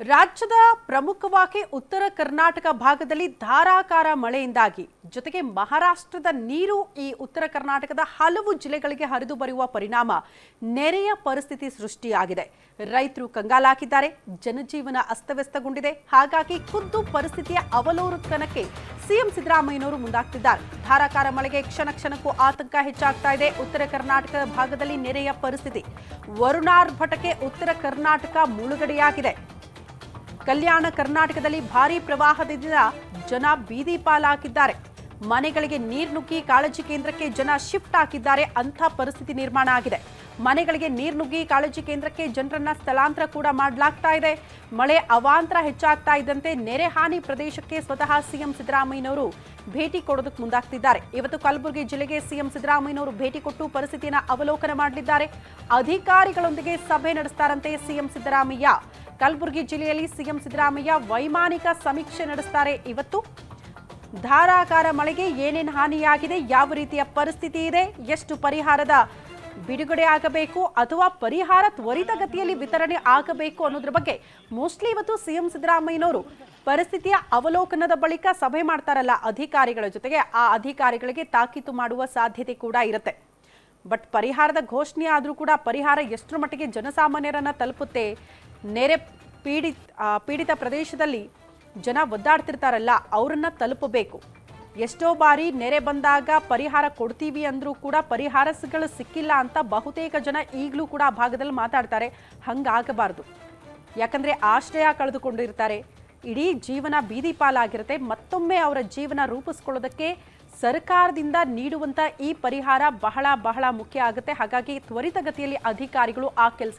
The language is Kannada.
ರಾಜ್ಯದ ಪ್ರಮುಖವಾಗಿ ಉತ್ತರ ಕರ್ನಾಟಕ ಭಾಗದಲ್ಲಿ ಧಾರಾಕಾರ ಮಳೆಯಿಂದಾಗಿ, ಜೊತೆಗೆ ಮಹಾರಾಷ್ಟ್ರದ ನೀರು ಈ ಉತ್ತರ ಕರ್ನಾಟಕದ ಹಲವು ಜಿಲ್ಲೆಗಳಿಗೆ ಹರಿದು ಬರುವ ಪರಿಣಾಮ ನೆರೆಯ ಪರಿಸ್ಥಿತಿ ಸೃಷ್ಟಿಯಾಗಿದೆ. ರೈತರು ಕಂಗಾಲಾಗಿದ್ದಾರೆ, ಜನಜೀವನ ಅಸ್ತವ್ಯಸ್ತಗೊಂಡಿದೆ. ಹಾಗಾಗಿ ಖುದ್ದು ಪರಿಸ್ಥಿತಿಯ ಅವಲೋಕನಕ್ಕೆ ಸಿಎಂ ಸಿದ್ದರಾಮಯ್ಯನವರು ಮುಂದಾಗ್ತಿದ್ದಾರೆ. ಧಾರಾಕಾರ ಮಳೆಗೆ ಕ್ಷಣ ಕ್ಷಣಕ್ಕೂ ಆತಂಕ ಹೆಚ್ಚಾಗ್ತಾ ಇದೆ. ಉತ್ತರ ಕರ್ನಾಟಕ ಭಾಗದಲ್ಲಿ ನೆರೆಯ ಪರಿಸ್ಥಿತಿ ವರುಣಾರ್ಭಟಕ್ಕೆ ಉತ್ತರ ಕರ್ನಾಟಕ ಮುಳುಗಡೆಯಾಗಿದೆ. ಕಲ್ಯಾಣ ಕರ್ನಾಟಕದಲ್ಲಿ ಭಾರೀ ಪ್ರವಾಹದಿಂದ ಜನ ಬೀದಿ ಪಾಲಾಗಿದ್ದಾರೆ ಮನೆಗಳಿಗೆ ನೀರು ನುಗ್ಗಿ ಕಾಳಜಿ ಕೇಂದ್ರಕ್ಕೆ ಜನ ಶಿಫ್ಟ್ ಹಾಕಿದ್ದಾರೆ ಅಂಥ ಪರಿಸ್ಥಿತಿ ನಿರ್ಮಾಣ ಆಗಿದೆ. ಮನೆಗಳಿಗೆ ನೀರು ನುಗ್ಗಿ ಕಾಳಜಿ ಕೇಂದ್ರಕ್ಕೆ ಜನರನ್ನ ಸ್ಥಳಾಂತರ ಕೂಡ ಮಾಡಲಾಗ್ತಾ ಇದೆ. ಮಳೆ ಅವಾಂತರ ಹೆಚ್ಚಾಗ್ತಾ ಇದ್ದಂತೆ ನೆರೆ ಹಾನಿ ಪ್ರದೇಶಕ್ಕೆ ಸ್ವತಃ ಸಿಎಂ ಸಿದ್ದರಾಮಯ್ಯನವರು ಭೇಟಿ ಕೊಡೋದಕ್ಕೆ ಮುಂದಾಗ್ತಿದ್ದಾರೆ. ಇವತ್ತು ಕಲಬುರಗಿ ಜಿಲ್ಲೆಗೆ ಸಿಎಂ ಸಿದ್ದರಾಮಯ್ಯನವರು ಭೇಟಿ ಕೊಟ್ಟು ಪರಿಸ್ಥಿತಿಯನ್ನು ಅವಲೋಕನ ಮಾಡಲಿದ್ದಾರೆ. ಅಧಿಕಾರಿಗಳೊಂದಿಗೆ ಸಭೆ ನಡೆಸ್ತಾರಂತೆ ಸಿಎಂ ಸಿದ್ದರಾಮಯ್ಯ. ಕಲಬುರಗಿ ಜಿಲ್ಲೆಯಲ್ಲಿ ಸಿಎಂ ಸಿದ್ದರಾಮಯ್ಯ ವೈಮಾನಿಕ ಸಮೀಕ್ಷೆ ನಡೆಸ್ತಾರೆ. ಇವತ್ತು ಧಾರಾಕಾರ ಮಳೆಗೆ ಏನೇನು ಹಾನಿಯಾಗಿದೆ, ಯಾವ ರೀತಿಯ ಪರಿಸ್ಥಿತಿ ಇದೆ, ಎಷ್ಟು ಪರಿಹಾರದ ಬಿಡುಗಡೆ ಆಗಬೇಕು ಅಥವಾ ಪರಿಹಾರ ತ್ವರಿತಗತಿಯಲ್ಲಿ ವಿತರಣೆ ಆಗಬೇಕು ಅನ್ನೋದ್ರ ಬಗ್ಗೆ ಮೋಸ್ಟ್ಲಿ ಇವತ್ತು ಸಿಎಂ ಸಿದ್ದರಾಮಯ್ಯನವರು ಪರಿಸ್ಥಿತಿಯ ಅವಲೋಕನದ ಬಳಿಕ ಸಭೆ ಮಾಡ್ತಾರಲ್ಲ ಅಧಿಕಾರಿಗಳ ಜೊತೆಗೆ, ಆ ಅಧಿಕಾರಿಗಳಿಗೆ ತಾಕೀತು ಮಾಡುವ ಸಾಧ್ಯತೆ ಕೂಡ ಇರುತ್ತೆ. ಬಟ್ ಪರಿಹಾರದ ಘೋಷಣೆ ಆದರೂ ಕೂಡ ಪರಿಹಾರ ಎಷ್ಟರ ಮಟ್ಟಿಗೆ ಜನಸಾಮಾನ್ಯರನ್ನ ತಲುಪುತ್ತೆ ನೆರೆ ಪೀಡಿತ ಪೀಡಿತ ಪ್ರದೇಶದಲ್ಲಿ ಜನ ಒದ್ದಾಡ್ತಿರ್ತಾರಲ್ಲ, ಅವ್ರನ್ನ ತಲುಪಬೇಕು. ಎಷ್ಟೋ ಬಾರಿ ನೆರೆ ಬಂದಾಗ ಪರಿಹಾರ ಕೊಡ್ತೀವಿ ಅಂದ್ರೂ ಕೂಡ ಪರಿಹಾರಗಳು ಸಿಕ್ಕಿಲ್ಲ ಅಂತ ಬಹುತೇಕ ಜನ ಈಗಲೂ ಕೂಡ ಆ ಭಾಗದಲ್ಲಿ ಮಾತಾಡ್ತಾರೆ. ಹಂಗಾಗಬಾರ್ದು. ಯಾಕಂದ್ರೆ ಆಶ್ರಯ ಕಳೆದುಕೊಂಡಿರ್ತಾರೆ. ಇಡೀ ಜೀವನ ಬೀದಿ ಪಾಲಾಗಿರುತ್ತೆ. ಮತ್ತೊಮ್ಮೆ ಅವರ ಜೀವನ ರೂಪಿಸ್ಕೊಳ್ಳೋದಕ್ಕೆ ಸರ್ಕಾರದಿಂದ ನೀಡುವಂತ ಈ ಪರಿಹಾರ ಬಹಳ ಬಹಳ ಮುಖ್ಯ ಆಗುತ್ತೆ. ಹಾಗಾಗಿ ತ್ವರಿತಗತಿಯಲ್ಲಿ ಅಧಿಕಾರಿಗಳು ಆ ಕೆಲಸ